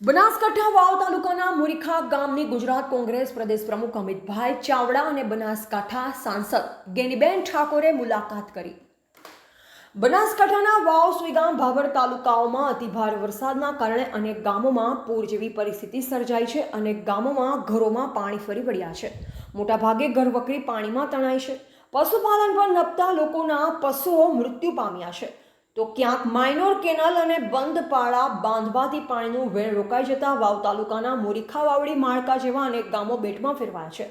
બનાસકાંઠા વાવ તાલુકાના મુરીખા ગામની ગુજરાત કોંગ્રેસ પ્રદેશ પ્રમુખ અમિતભાઈ ચાવડા અને બનાસકાંઠા સાંસદ ગેનીબેન ઠાકોરે મુલાકાત કરી. બનાસકાંઠાના વાવ સુઈગામ ભાભર તાલુકાઓમાં અતિભાર વરસાદના કારણે અનેક ગામોમાં પૂર જેવી પરિસ્થિતિ સર્જાઈ છે અનેક ગામોમાં ઘરોમાં પાણી ફરી વળ્યા છે. મોટાભાગે ઘરવકરી પાણીમાં તણાઈ છે. પશુપાલન પર નપતા લોકોના પશુઓ મૃત્યુ પામ્યા છે. તો ક્યાંક માઇનોર કેનાલ અને બંધ પાળા બાંધવાથી પાણીનું વેણ રોકાઈ જતા વાવ તાલુકાના મોરીખા વાવડી માળકા જેવા અનેક ગામો બેટમાં ફેરવાયા છે.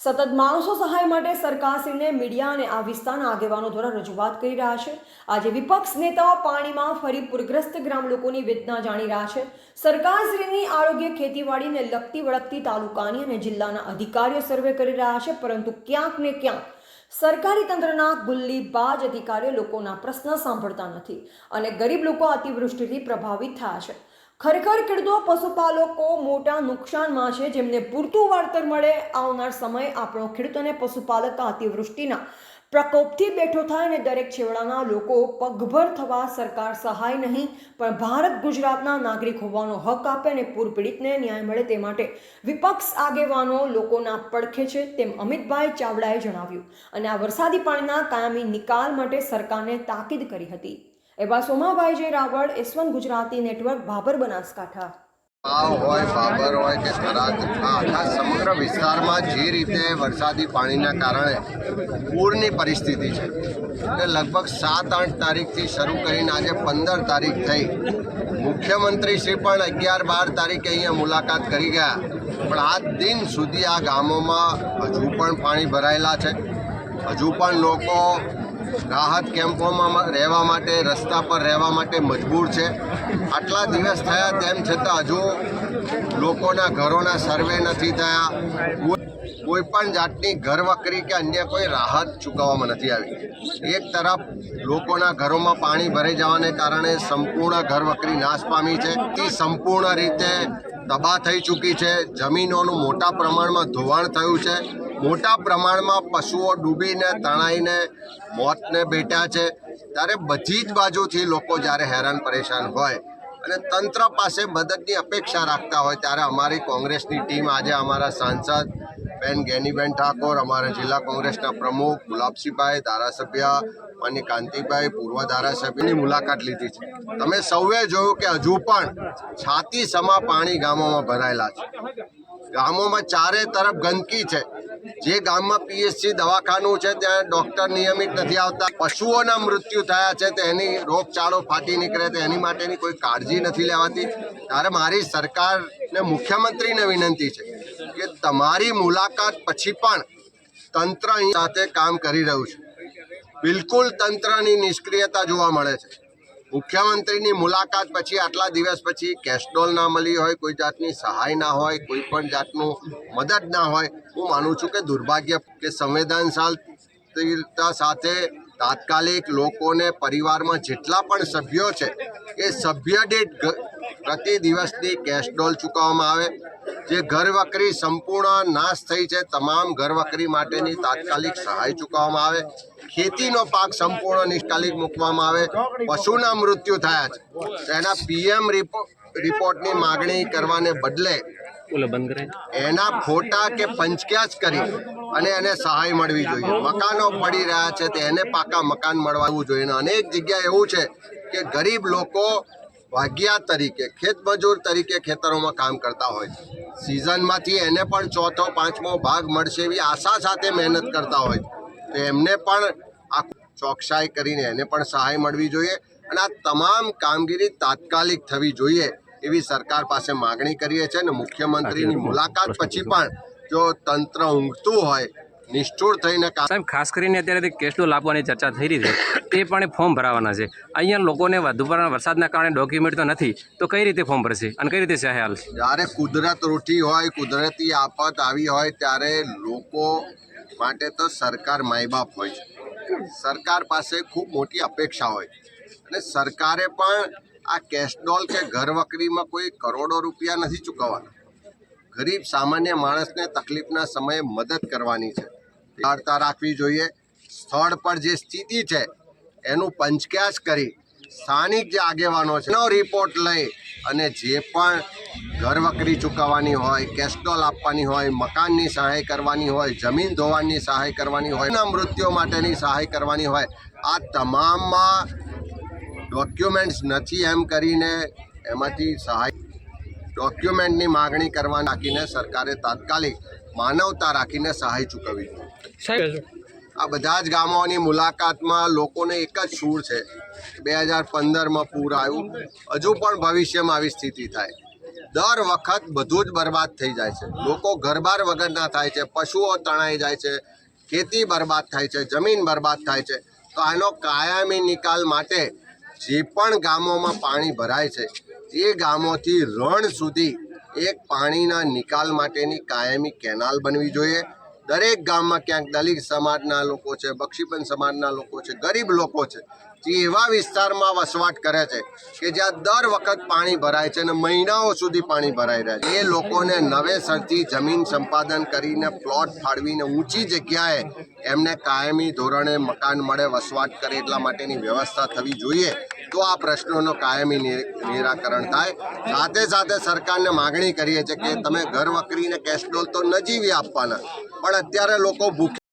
સતત માણસો સહાય માટે સરકારશ્રીને મીડિયા અને આ વિસ્તારના આગેવાનો દ્વારા રજૂઆત કરી રહ્યા છે. આજે વિપક્ષ નેતાઓ પાણીમાં ફરી પૂરગ્રસ્ત ગ્રામ લોકોની વેદના જાણી રહ્યા છે. સરકારશ્રીની આરોગ્ય ખેતીવાડીને લગતી વળગતી તાલુકાની અને જિલ્લાના અધિકારીઓ સર્વે કરી રહ્યા છે, પરંતુ ક્યાંક ને ક્યાંક સરકારી તંત્રના ગુલ્લીબાજ અધિકારીઓ લોકોના પ્રશ્ન સાંભળતા નથી અને ગરીબ લોકો અતિવૃષ્ટિથી પ્રભાવિત થયા છે. ખરેખર ખેડૂતો, પશુપાલકો મોટા નુકસાનમાં છે. જેમને પૂરતું વળતર મળે, આવનાર સમય આપણો ખેડૂત અને પશુપાલક અતિવૃષ્ટિના પ્રકોપથી બેઠો થાય અને દરેક છેવાડાના લોકો પગભર થવા સરકાર સહાય નહીં, પણ ભારત ગુજરાતના નાગરિક હોવાનો હક આપે અને પૂર પીડિતને ન્યાય મળે તે માટે વિપક્ષ આગેવાનો લોકોના પડખે છે તેમ અમિતભાઈ ચાવડાએ જણાવ્યું. અને આ વરસાદી પાણીના કાયમી નિકાલ માટે સરકારને તાકીદ કરી હતી. એવા Somabhai J Raval S one Gujarati network, Bhabhar Banaskantha. Vav હોય, બાબર હોય કે થરાદ આ આખા સમગ્ર વિસ્તારમાં જે રીતે વરસાદી પાણીના કારણે પૂરની પરિસ્થિતિ છે, એટલે લગભગ સાત, આઠ તારીખથી શરૂ કરીને આજે પંદર તારીખ થઈ. મુખ્યમંત્રી શ્રી પણ અગિયાર, બાર તારીખે અહીંયા મુલાકાત કરી ગયા. પણ આજ દિન સુધી આ ગામોમાં હજુ પણ પાણી ભરાયેલા છે. હજુ પણ લોકો રાહત કેમ્પોમાં રહેવા માટે, રસ્તા પર રહેવા માટે મજબૂર છે. આટલા દિવસ થયા તેમ છતાં હજુ લોકોના ઘરોના સર્વે નથી થયા. કોઈ પણ જાતની ઘર વકરી કે અન્ય કોઈ રાહત ચૂકવવામાં નથી આવી. એક તરફ લોકોના ઘરોમાં પાણી ભરાઈ જવાને કારણે સંપૂર્ણ ઘર વકરી નાશ પામી છે. તે સંપૂર્ણ રીતે તબાહ થઈ ચૂકી છે. જમીનોનું મોટા પ્રમાણમાં ધોવાણ થયું છે. મોટા પ્રમાણમાં પશુઓ ડૂબીને, તણાઈને, મોતને ભેટ્યા છે. ત્યારે બધી જ બાજુથી લોકો જ્યારે હેરાન પરેશાન હોય અને તંત્ર પાસે મદદની અપેક્ષા રાખતા હોય ત્યારે અમારી કોંગ્રેસની ટીમ આજે અમારા સાંસદ બેન ગેનીબેન ઠાકોર, અમારા જિલ્લા કોંગ્રેસના પ્રમુખ ગુલાબસિંહભાઈ, ધારાસભ્ય અને કાંતિભાઈ પૂર્વ ધારાસભ્યની મુલાકાત લીધી છે. તમે સૌએ જોયું કે હજુ પણ છાતી સમા પાણી ગામોમાં ભરાયેલા છે. ગામોમાં ચારે તરફ ગંદકી છે. જે ગામમાં પીએચસી દવાખાનું છે, ત્યાં ડૉક્ટર નિયમિત નથી આવતા. પશુઓના મૃત્યુ થયા છે, તેની રોગચાળો ફાટી નીકળે તો એની માટેની કોઈ કાળજી નથી લેવાતી. ત્યારે મારી સરકારને મુખ્યમંત્રીને વિનંતી છે કે તમારી મુલાકાત પછી પણ તંત્ર સાથે કામ કરી રહ્યું છે. બિલકુલ તંત્રની નિષ્ક્રિયતા જોવા મળે છે. મુખ્યમંત્રીની મુલાકાત પછી, આટલા દિવસ પછી કેસ્ટ્રોલ ના મળી હોય, કોઈ જાતની સહાય ના હોય, કોઈ પણ જાતનું મદદ ના હોય, હું માનું છું કે દુર્ભાગ્ય કે સંવેદનશીલતા સાથે તાત્કાલિક લોકોને પરિવારમાં જેટલા પણ સભ્યો છે, એ સભ્ય દીઠ પ્રતિ દિવસની કેશડોલ ચૂકવવામાં આવે. જે ઘરવકરી સંપૂર્ણ નાશ થઈ છે. તમામ ઘરવકરી માટેની તાત્કાલિક સહાય ચૂકવવામાં આવે. ખેતીનો પાક સંપૂર્ણ નિષ્કાલિક મૂકવામાં આવે. પશુના મૃત્યુ થયા છે. તેના પીએમ રિપોર્ટની માગણી કરવાને બદલે એના ફોટા કે પંચક્યાસ કરી અને એને સહાય મળવી જોઈએ. મકાનો પડી રહ્યા છે તો એને પાકા મકાન મળવાનું જોઈએ. અને અનેક જગ્યાએ એવું છે કે ગરીબ લોકો ભાગ્યા તરીકે ખેતમજૂર તરીકે ખેતરોમાં કામ કરતા હોય છે. સિઝનમાંથી એને પણ ચોથો પાંચમો ભાગ મળશે એવી આશા સાથે મહેનત કરતા હોય તો એમને પણ આ ચોકસાઈ કરીને એને પણ સહાય મળવી જોઈએ અને આ તમામ કામગીરી તાત્કાલિક થવી જોઈએ એવી સરકાર પાસે માગણી કરીએ છીએ અને મુખ્યમંત્રીની મુલાકાત પછી પણ જો તંત્ર ઊંઘતું હોય નિષ્ઠુર થઈને સાહેબ ખાસ કરીને અત્યારે કેશડોલ લાવવાની ચર્ચા થઈ રહી છે તે પણ ફોર્મ ભરાવાના છે. અહીંયા લોકોને વધુ પડતા વરસાદના કારણે ડોક્યુમેન્ટ તો નથી તો કઈ રીતે ફોર્મ ભરશે અને કઈ રીતે સહાય હાલ જ્યારે કુદરત રૂઠી હોય કુદરતી આફત આવી હોય ત્યારે લોકો માટે તો સરકાર માયબાપ હોય છે. સરકાર પાસે ખૂબ મોટી અપેક્ષા હોય અને સરકારે પણ આ કેશડોલ કે ઘર વકરીમાં કોઈ કરોડો રૂપિયા નથી ચૂકવવાના. ગરીબ સામાન્ય માણસને તકલીફના સમયે મદદ કરવાની છે. વાર્તા રાખવી જોઈએ. સ્થળ પર જે સ્થિતિ છે, એનું પંચક્યાસ કરી સ્થાનિક જે આગેવાનો છે, એનો રિપોર્ટ લઈ અને જે પણ ઘર વકરી ચૂકવવાની હોય કેસ્ટોલ આપવાની હોય, મકાનની સહાય કરવાની હોય, જમીન ધોવાની સહાય કરવાની હોય મૃત્યુ માટેની સહાય કરવાની હોય, આ તમામમાં ડોક્યુમેન્ટ્સ નથી એમ કરીને એમાંથી સહાય ડોક્યુમેન્ટની માગણી કરવા નાખીને સરકારે તાત્કાલિક માનવતા રાખીને સહાય ચૂકવવી જોઈએ આ બધા જ ગામોની મુલાકાતમાં લોકોને એક જ સૂર છે. બે હજાર પંદરમાં પૂર આવ્યું. હજુ પણ ભવિષ્યમાં આવી સ્થિતિ થાય. દર વખત બધું જ બરબાદ થઈ જાય છે. લોકો ઘરબાર વગરના થાય છે. પશુઓ તણાઈ જાય છે. ખેતી બરબાદ થાય છે. જમીન બરબાદ થાય છે. તો આનો કાયમી નિકાલ માટે જે પણ ગામોમાં પાણી ભરાય છે એ ગામોથી રણ સુધી એક પાણીના નિકાલ માટેની કાયમી કેનાલ બનવી જોઈએ. દરેક ગામમાં ક્યાંક દલિત સમાજના લોકો છે બક્ષીપન સમાજના લોકો છે ગરીબ લોકો છે. જે એવા વિસ્તારમાં વસવાટ કરે છે કે જ્યાં દર વખત પાણી ભરાય છે અને મહિનાઓ સુધી પાણી ભરાઈ રહે છે. એ લોકોને નવેસરથી જમીન સંપાદન કરીને પ્લોટ ફાળવીને ઊંચી જગ્યાએ એમને કાયમી ધોરણે મકાન મળે, વસવાટ કરે એટલા માટેની વ્યવસ્થા થવી જોઈએ. તો આ પ્રશ્નોનો કાયમી નિરાકરણ થાય. સાથે સાથે સરકારને માગણી કરીએ છીએ કે તમે ઘર વકરીને ડોલ તો નજીવી આપવાના, પણ અત્યારે લોકો ભૂખે